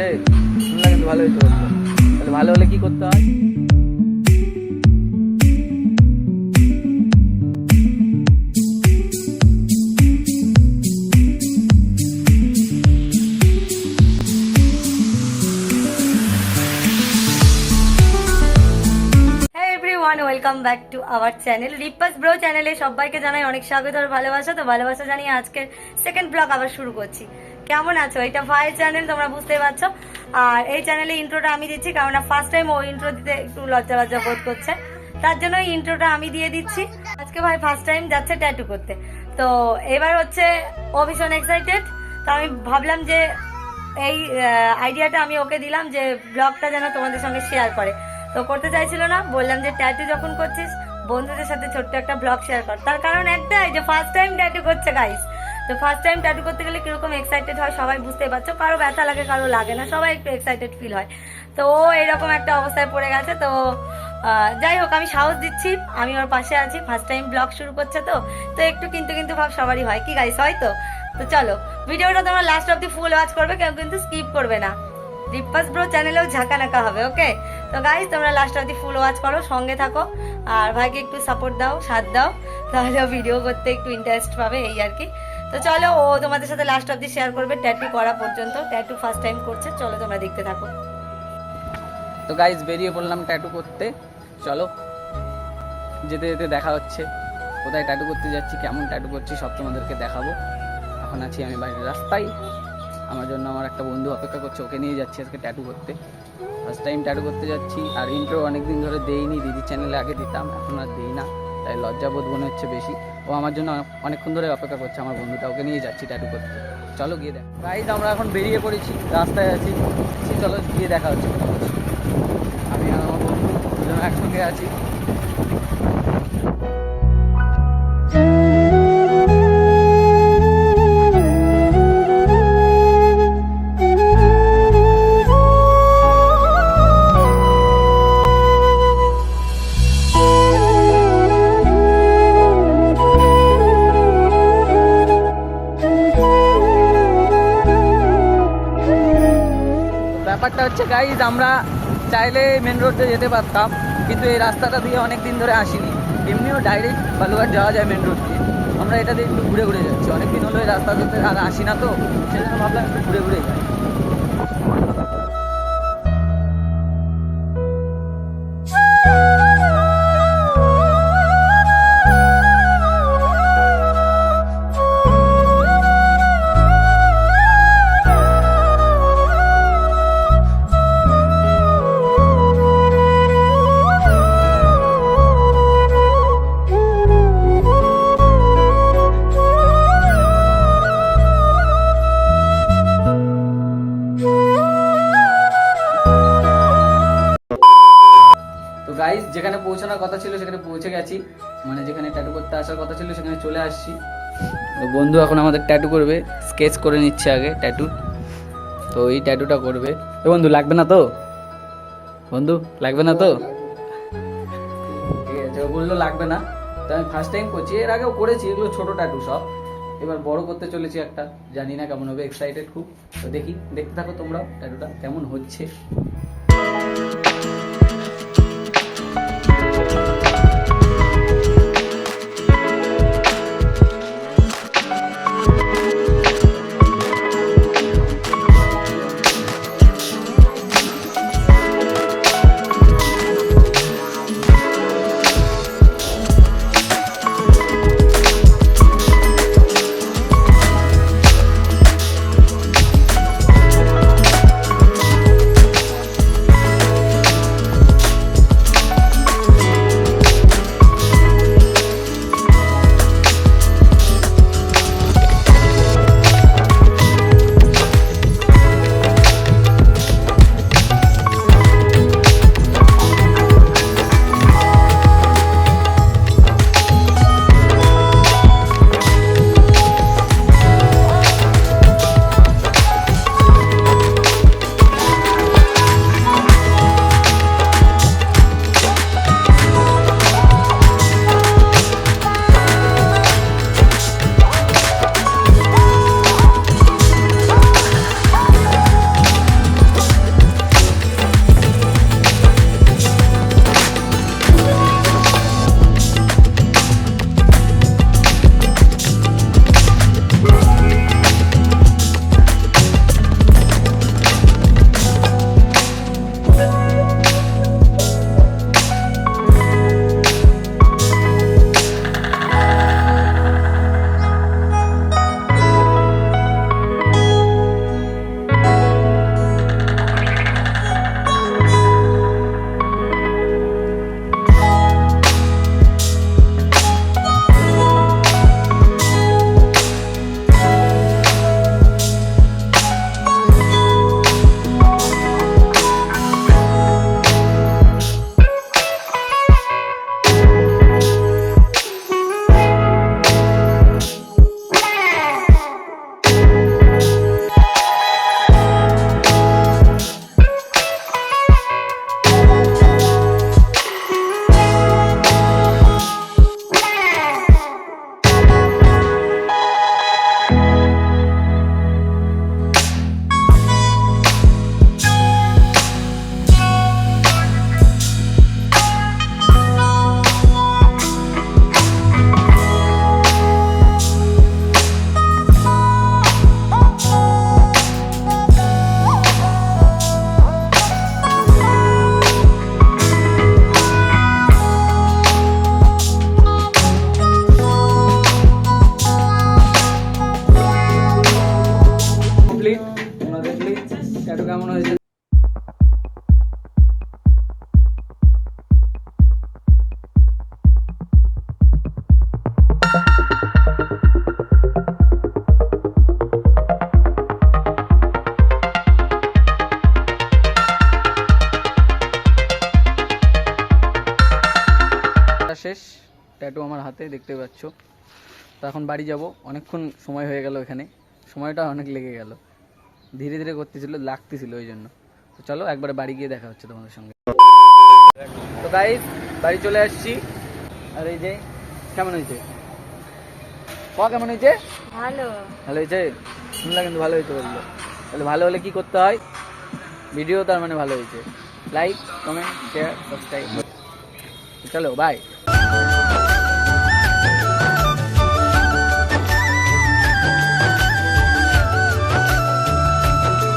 হয়েছে শুনলাম কিন্তু ভালো বলল তাহলে ভালো হলে কি করতে হ্যাঁ? Welcome back to our channel রিপাস bro চ্যানেলে সবাইকে জানাই অনেক স্বাগত আর ভালোবাসা। তো ভালোবাসা জানিয়ে আজকের সেকেন্ড ব্লগ আবার শুরু করছি। কেমন আছো? এটা ভাইয়ের চ্যানেল তোমরা বুঝতেই পারছ। আর এই চ্যানেলে ইন্ট্রোটা আমি দিচ্ছি, কারণ ফার্স্ট টাইম ও ইন্ট্রো দিতে একটু লজ্জা লজ্জা বোধ করছে। তার জন্য ইন্ট্রোটা আমি দিয়ে দিচ্ছি। আজকে ভাই ফার্স্ট টাইম যাচ্ছে ট্যাটু করতে। তো এবার হচ্ছে ও ভীষণ এক্সাইটেড তো আমি ভাবলাম যে এই আইডিয়াটা আমি ওকে দিলাম যে ব্লগটা যেন তোমাদের সঙ্গে শেয়ার করে। তো করতে চাইছিল না, বললাম যে ট্যাটু যখন করছিস, বন্ধুদের সাথে ছোট্ট একটা ব্লগ শেয়ার কর। তার কারণ একটাই যে ফার্স্ট টাইম ট্যাটু করছে গাইস তো ফার্স্ট টাইম ট্যাটু করতে গেলে কীরকম এক্সাইটেড হয় সবাই বুঝতে পারছ। কারও ব্যথা লাগে, কারও লাগে না, সবাই একটু এক্সাইটেড ফিল হয়। তো ও এরকম একটা অবস্থায় পড়ে গেছে, তো যাই হোক, আমি সাহস দিচ্ছি, আমি ওর পাশে আছি ফার্স্ট টাইম ব্লগ শুরু করছে তো তো একটু কিন্তু কিন্তু ভাব সবারই হয়। কি গাইস হয় তো? তো চলো, ভিডিওটা তোমরা লাস্ট অব্দি ফুল ওয়াচ করবে, কেউ কিন্তু স্কিপ করবে না। রিপাস ব্রো চ্যানেলেও ঝাঁকা নাকা হবে ওকে তো গাইজ তোমরা লাস্ট অব্দি ফুল ওয়াচ করো, সঙ্গে থাকো। আর ভাইকে একটু সাপোর্ট দাও, সাথ দাও, তাহলে ভিডিও করতে একটু ইন্টারেস্ট পাবে, এই আর কি। তো চলো, ও তোমাদের সাথে লাস্ট অব্দি শেয়ার করবে ট্যাটু করা পর্যন্ত। ট্যাটু ফার্স্ট টাইম করছে, চলো তোমরা দেখতে থাকো। তো গাইজ বেরিয়ে পড়লাম ট্যাটু করতে। চলো, যেতে যেতে দেখা হচ্ছে। কোথায় ট্যাটু করতে যাচ্ছি, কেমন ট্যাটু করছি, সব তোমাদেরকে দেখাবো। এখন আছি আমি বাড়ির রাস্তায়। আমার জন্য আমার একটা বন্ধু অপেক্ষা করছে, ওকে নিয়ে যাচ্ছি আজকে ট্যাটু করতে। ফার্স্ট টাইম ট্যাটু করতে যাচ্ছি, আর ইন্ট্রো অনেক দিন ধরে দেইনি, দিদির চ্যানেলে আগে দিতাম, এখন আর দিই না। তাই লজ্জাবোধ মনে হচ্ছে বেশি। ও আমার জন্য অনেকক্ষণ ধরে অপেক্ষা করছে আমার বন্ধুটা, ওকে নিয়ে যাচ্ছি ট্যাটু করতে। চলো গিয়ে দেখ। গাইজ আমরা এখন বেরিয়ে পড়েছি, রাস্তায় আছি। চলো গিয়ে দেখা হচ্ছে। আমি আমার বন্ধু দুজন একসঙ্গে আছি। হচ্ছে গাইজ আমরা চাইলে মেন রোডে যেতে পারতাম, কিন্তু এই রাস্তাটা দিয়ে অনেক দিন ধরে আসিনি। এমনিও ডাইরেক্ট বালুঘাট যাওয়া যায় মেন রোড দিয়ে। আমরা এটা দিয়ে একটু ঘুরে ঘুরে যাচ্ছি। অনেকদিন হলো এই রাস্তা ধরতে আর আসি না তো, সেজন্য ভাবলাম একটু ঘুরে ঘুরে যাই। পৌঁছানোর কথা ছিল, সেখানে পৌঁছে গেছি। মানে যেখানে ট্যাটু করতে আসার কথা ছিল, সেখানে চলে আসছি। তো বন্ধু এখন আমাদের ট্যাটু করবে স্কেচ করে নিচ্ছে আগে ট্যাটু তো এই ট্যাটুটা করবে। তো বন্ধু, লাগবে না তো? বন্ধু, লাগবে না তো? বলল লাগবে না। তো আমি ফার্স্ট টাইম করছি, এর আগেও করেছি, এগুলো ছোট ট্যাটু সব। এবার বড় করতে চলেছি একটা, জানি না কেমন হবে এক্সাইটেড খুব। তো দেখি, দেখতে থাকো তোমরাও ট্যাটুটা কেমন হচ্ছে। শেষ। ট্যাটু আমার হাতে দেখতে পাচ্ছ। তো এখন বাড়ি যাব। অনেকক্ষণ সময় হয়ে গেল এখানে। সময়টা অনেক লেগে গেল। ধীরে ধীরে করতেছিল লাগতেছিল ওই জন্য। তো চলো একবারে বাড়ি গিয়ে দেখা হচ্ছে তোমাদের সঙ্গে। তো গাই বাড়ি চলে আসছি। আর এই যে কেমন হয়েছে? ক কেমন হয়েছে? ভালো। ভালো হয়েছে? শুনলা কিন্তু ভালো হয়েছে বলল তাহলে ভালো হলে কি করতে হয়? ভিডিও তার মানে ভালো হয়েছে। লাইক কমেন্ট শেয়ার সাবস্ক্রাইব চলো বাই